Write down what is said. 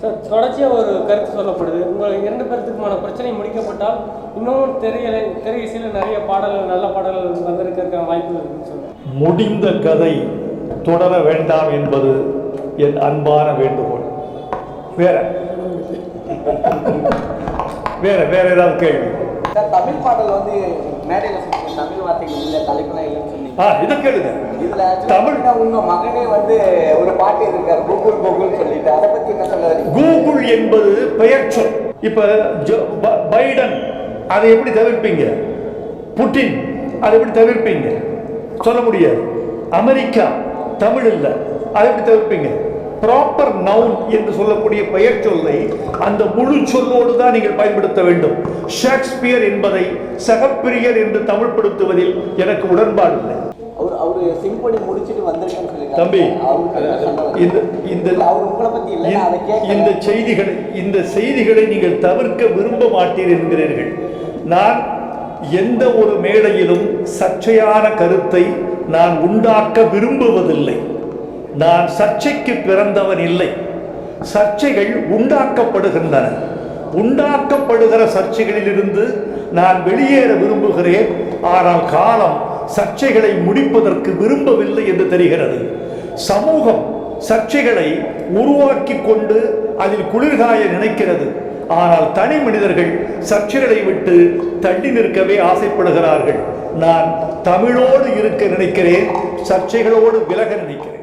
Sir தொடர்ச்சியாக ஒரு கருத்து சொல்லப்படுது. உங்கள் இரண்டு பேர்த்துக்குமான பிரச்சனை முடிக்கப்பட்டால் இன்னும் தெரியல திரை இசையில் நிறைய பாடல்கள் நல்ல பாடல்கள் வந்திருக்க வாய்ப்புகள் இருக்குன்னு சொல்லுங்கள் முடிந்த கதை தொடர வேண்டாம் என்பது என் அன்பான வேண்டுகோள். வேற? வேற வேற ஏதாவது கேள்வி? சார் தமிழ் பாடல் வந்து மேடையில் தமிழ் வார்த்தைகள் இல்லை தலைப்பெல்லாம் இல்லைன்னு சொன்னீங்க. இதை கேளுங்க. இதுல தமிழ் தமிழ் உங்க மகனே வந்து ஒரு பாட்டு இருக்காரு கூகுள் கூகுள் சொல்லிட்டு அதை பத்தி என்ன சொல்ல வரீங்க கூகுள் என்பது பெயர் சொல். இப்ப பைடன் அதை எப்படி தவிர்ப்பீங்க? புட்டின் அதை எப்படி தவிர்ப்பீங்க? சொல்ல முடியாது. அமெரிக்கா தமிழ் இல்லை அதை எப்படி தவிர்ப்பீங்க? ப்ராப்பர் நவுன் என்று சொல்லக்கூடிய பெயர் சொல்லை அந்த முழு சொல்லோடு தான் நீங்கள் பயன்படுத்த வேண்டும். ஷேக்ஸ்பியர் என்பதை சகப்பிரியர் என்று தமிழ்படுத்துவதில் எனக்கு உடன்பாடு இல்லை. அவர் அவரு சிம்பனி முடிச்சிட்டு வந்திருக்கேன்னு தம்பி சொல்ல வரீங்க? இந்த இந்த அவர் உங்களை பத்தி இல்லை இந்த- செய்திகளை இந்த செய்திகளை நீங்கள் தவிர்க்க விரும்ப மாட்டீர் என்கிறீர்கள். நான் எந்த ஒரு மேடையிலும் சர்ச்சையான கருத்தை நான் உண்டாக்க விரும்புவதில்லை. நான் சர்ச்சைக்கு பிறந்தவன் இல்லை. சர்ச்சைகள் உண்டாக்கப்படுகின்றன. உண்டாக்கப்படுகிற சர்ச்சைகளிலிருந்து நான் வெளியேற விரும்புகிறேன். ஆனால் காலம் சர்ச்சைகளை முடிப்பதற்கு விரும்பவில்லை என்று தெரிகிறது. சமூகம் சர்ச்சைகளை உருவாக்கி கொண்டு அதில் குளிர்காய நினைக்கிறது. ஆனால் தனி மனிதர்கள் சர்ச்சைகளை விட்டு தள்ளி நிற்கவே ஆசைப்படுகிறார்கள். நான் தமிழோடு இருக்க நினைக்கிறேன் சர்ச்சைகளோடு விலக நினைக்கிறேன்.